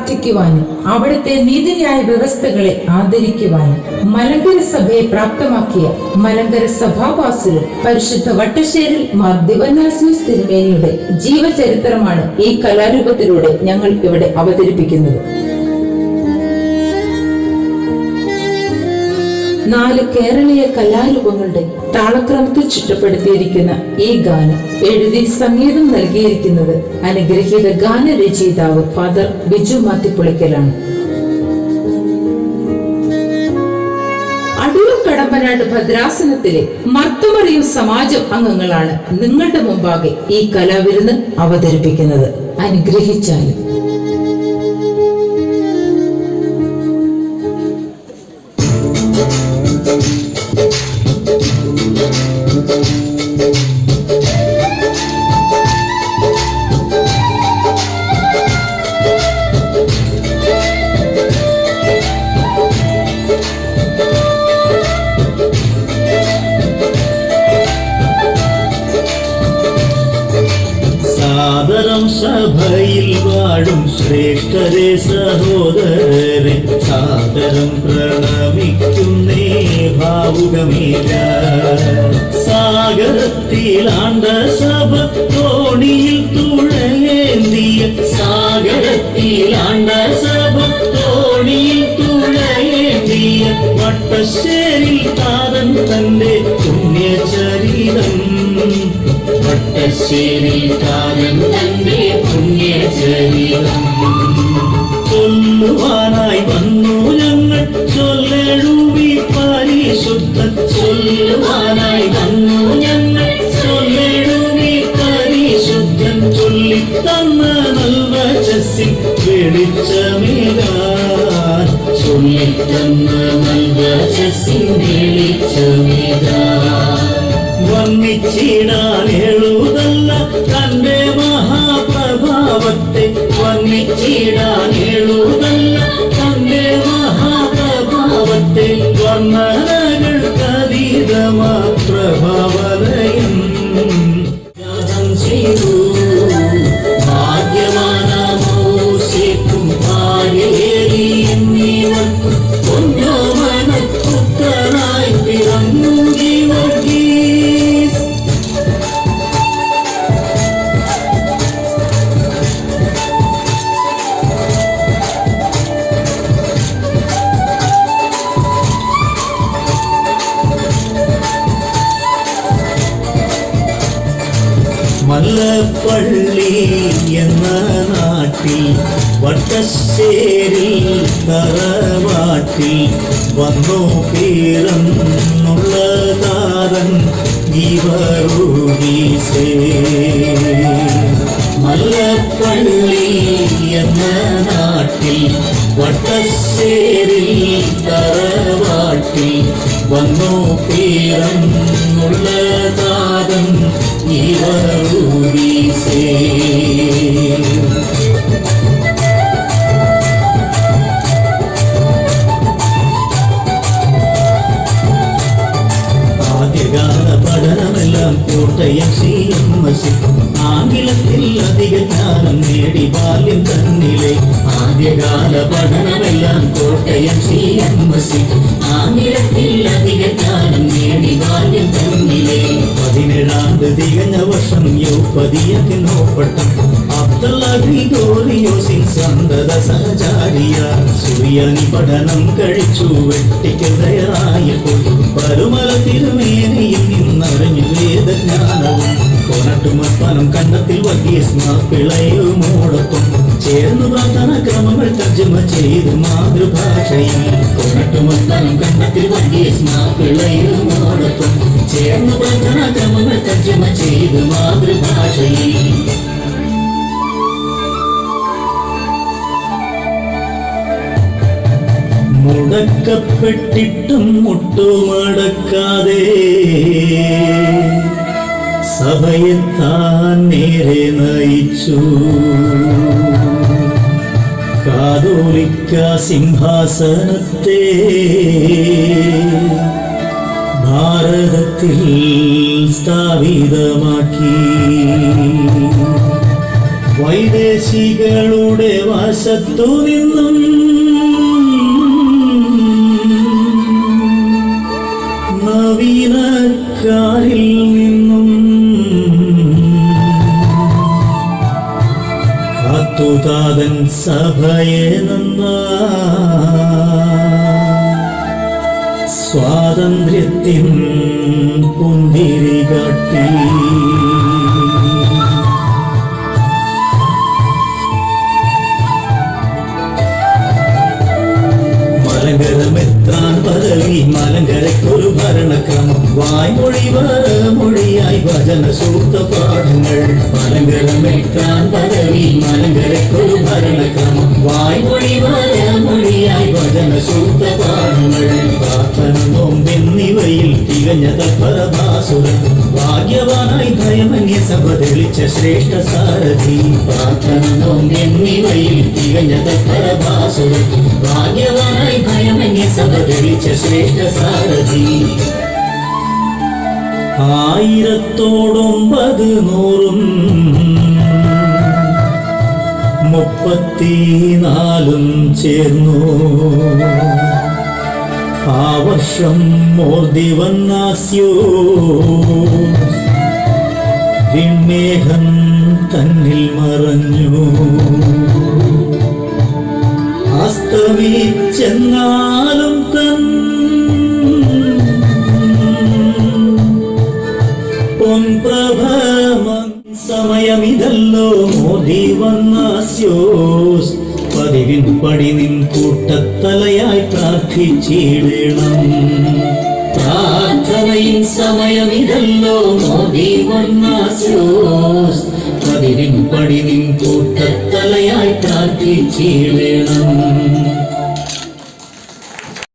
പ്രാർത്ഥിക്കുവാനും അവിടുത്തെ നീതിന്യായ വ്യവസ്ഥകളെ ആദരിക്കുവാനും മലങ്കര സഭയെ പ്രാപ്തമാക്കിയ മലങ്കര സഭാവാസിലും പരിശുദ്ധ വട്ടശ്ശേരിൽ മാർ ദിവനാസ്മിസ് തിരുമേനിയുടെ ജീവചരിത്രമാണ് ഈ കലാരൂപത്തിലൂടെ ഞങ്ങൾ ഇവിടെ അവതരിപ്പിക്കുന്നത്. നാല് കേരളീയ കലാരൂപങ്ങളുടെ താളക്രമത്തിൽ ചുറ്റപ്പെടുത്തിയിരിക്കുന്ന ഈ ഗാനം എഴുതി സംഗീതം നൽകിയിരിക്കുന്നത് അനുഗ്രഹീത ഗാനരചയിതാവ് ഫാദർ ബിജു മാത്തിപ്പുളിക്കലാണ്. അടൂർ കടമ്പനാട് ഭദ്രാസനത്തിലെ മർത്തമറിയും സമാജം അംഗങ്ങളാണ് നിങ്ങളുടെ മുമ്പാകെ ഈ കലാവിരുന്ന് അവതരിപ്പിക്കുന്നത്. അനുഗ്രഹിച്ചാലും സഭയിൽ വാഴും ശ്രേഷ്ഠരെ സഹോദരരെ സാദരം പ്രണമിക്കുന്നേ ഭാവുകമില്ല സാഗരത്തിലാണ്ട സഭ തോണിയിൽ തുഴയേന്തിയ സാഗരത്തിലാണ്ട സഭ തോണിയിൽ തുഴയേന്തിയ വട്ടശ്ശേരി താരൻ തന്റെ പുണ്യചരിതം. വട്ടശ്ശേരി താരൻ ചൊല്ലുവാനായി വന്നു ഞങ്ങൾ. ചൊല്ലെഴുവി പരിശുദ്ധ ചൊല്ലുവാനായി വന്നു ഞങ്ങൾ. ചൊല്ലെഴുവി പരിശുദ്ധൻ ചൊല്ലിത്തന്ന നൽവചസ്സിൻ വെളിച്ചമേകാൻ ചൊല്ലിത്തന്ന നൽവചസ്സിൻ വെളിച്ചമേകാൻ വന്നിച്ചിടാൻ എഴുതല്ല വന്നിച്ചിടാൻ മല്ലപ്പള്ളി എന്ന നാട്ടിൽ വട്ടശ്ശേരി തറവാട്ടിൽ വന്നു പേരെന്നുള്ള താരൻ മല്ലപ്പള്ളി എന്ന നാട്ടിൽ വട്ടശ്ശേരി തറവാട്ടിൽ വന്നു പേരെന്നുള്ള താരൻ ഗീവറൂഗീസേ ആദ്യകാല പഠനമെല്ലാം കോട്ടയം സി എം എസ് ആംഗലത്തിൽ അധിക ജ്ഞാനം നേടി ബാല്യം തന്നിലെ ആദ്യകാല പഠനമെല്ലാം കോട്ടയം സി എം എസ് ആംഗലത്തിൽ പതിനേഴാണ്ട് തികഞ്ഞ വർഷം യൗപതിയൊക്കെ നോപ്പട്ടം അബ്ദുള്ള ഗ്രിഗോറിയോസിൻ സന്തത സഹചാരിയ. സൂര്യനി പഠനം കഴിച്ചു വെട്ടിക്ക് തയ്യാറായപ്പോൾ പരുമല തിരുമേനയിൽ നിന്നറിഞ്ഞു വേദജ്ഞാനവും കൊനട്ടുമപ്പനം കണ്ടത്തിൽ വലിയ സ്മാപ്പിളയുമോടൊപ്പം ചേർന്നു പ്രാർത്ഥന ക്രമങ്ങൾ തർജ്ജമ ചെയ്തു മാതൃഭാഷയിൽ കൊനട്ടുമപ്പനം കണ്ടത്തിൽ വലിയ സ്മാപ്പിളയുമോടൊപ്പം ചേർന്നു പ്രാർത്ഥന ക്രമങ്ങൾ തർജ്ജമ ചെയ്തു മാതൃഭാഷയിൽ മുടക്കപ്പെട്ടിട്ടും മുട്ടുമടക്കാതെ സഭയെ താൻ നേരെ നയിച്ചു കാതോലിക്ക സിംഹാസനത്തെ ഭാരതത്തിൽ സ്ഥാപിതമാക്കി. വൈദേശികളുടെ വശത്തു നിന്നും നവീനക്കാരിൽ കാത്തുതാതൻ സഭയെ നന്ന. സ്വാതന്ത്ര്യത്തിൻ പുന്തിരി കാട്ടി. ഭാഗ്യവാനായി ഭയമന്യ സഭ തെളിച്ച ശ്രേഷ്ഠ സാരഥി പ്രാർത്ഥന നോമ്പെന്നിവയിൽ ഭാഗ്യവാനായി ഭയമന്യ സഭ തെളിച്ച ശ്രേഷ്ഠ സാരഥി ആയിരത്തോടൊമ്പത് നൂറും മുപ്പത്തിനാലും ചേർന്നു. ആ വർഷം മോർദി വന്നാസ്യോ വിൺമേഘം തന്നിൽ മറഞ്ഞു. അസ്തമിച്ചെന്നാലും തൻ പൊൻപ്രഭമം മോദി വന്നാസ്യോസ് പതിവിൻ പടി നിൻ കൂട്ടത്തലയായി പ്രാർത്ഥിച്ചിടണം. പ്രാർത്ഥനയിൻ സമയമിതല്ലോ മോദി വന്നാസ്യോസ് പതിവിൻ പടി നിൻ കൂട്ടത്തലയായി പ്രാർത്ഥിച്ചിടണം.